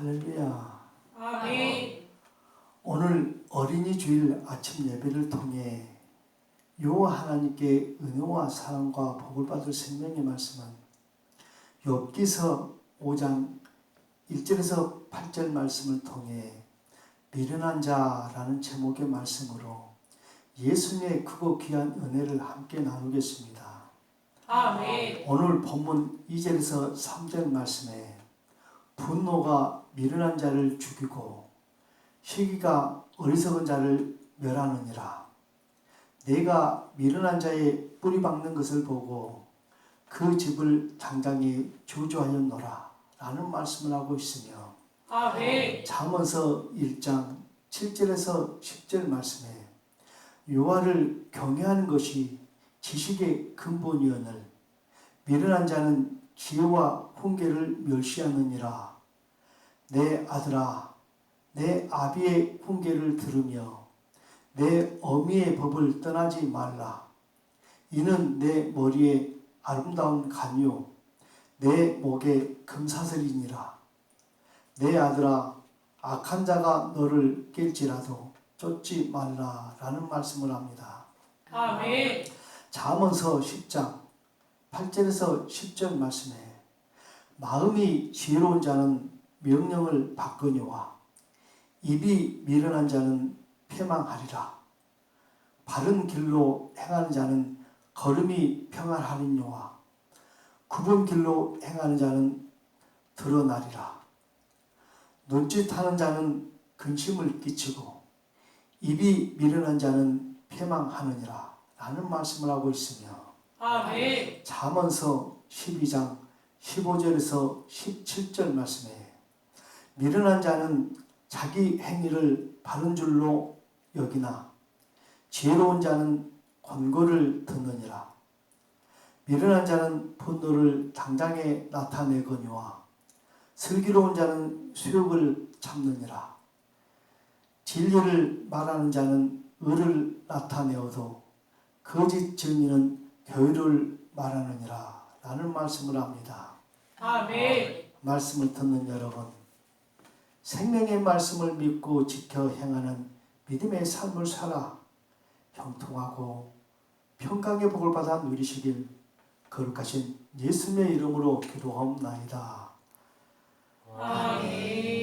할렐루야. 아멘. 오늘 어린이 주일 아침 예배를 통해 여호와 하나님께 은혜와 사랑과 복을 받을 생명의 말씀은 욥기서 5장 1절에서 8절 말씀을 통해 미련한 자라는 제목의 말씀으로 예수님의 크고 귀한 은혜를 함께 나누겠습니다. 아멘. 오늘 본문 2절에서 3절 말씀에 분노가 미련한 자를 죽이고 시기가 어리석은 자를 멸하느니라. 내가 미련한 자의 뿌리 박는 것을 보고 그 집을 당장히 저주하였노라. 라는 말씀을 하고 있으며. 잠언서 1장 7절에서 10절 말씀에 요하를 경외하는 것이 지식의 근본이오늘 미련한 자는 지혜와 훈계를 멸시하느니라 내 아들아 내 아비의 훈계를 들으며 내 어미의 법을 떠나지 말라 이는 내 머리에 아름다운 간요 내 목에 금사슬이니라 내 아들아 악한 자가 너를 깰지라도 쫓지 말라라는 말씀을 합니다. 아멘. 잠언서 10장 8절에서 10절 말씀에 마음이 지혜로운 자는 명령을 받거니와 입이 미련한 자는 패망하리라. 바른 길로 행하는 자는 걸음이 평안하리뇨와 굽은 길로 행하는 자는 드러나리라. 눈짓하는 자는 근심을 끼치고 입이 미련한 자는 패망하느니라 라는 말씀을 하고 있으며 아멘. 잠언서 12장 15절에서 17절 말씀에 미련한 자는 자기 행위를 바른 줄로 여기나 지혜로운 자는 권고를 듣느니라 미련한 자는 분노를 당장에 나타내거니와 슬기로운 자는 수욕을 참느니라 진리를 말하는 자는 의를 나타내어도 거짓 증인은 교의를 말하느니라 라는 말씀을 합니다. 아멘. 말씀을 듣는 여러분 생명의 말씀을 믿고 지켜 행하는 믿음의 삶을 살아 형통하고 평강의 복을 받아 누리시길 거룩하신 예수님의 이름으로 기도하옵나이다. 아멘.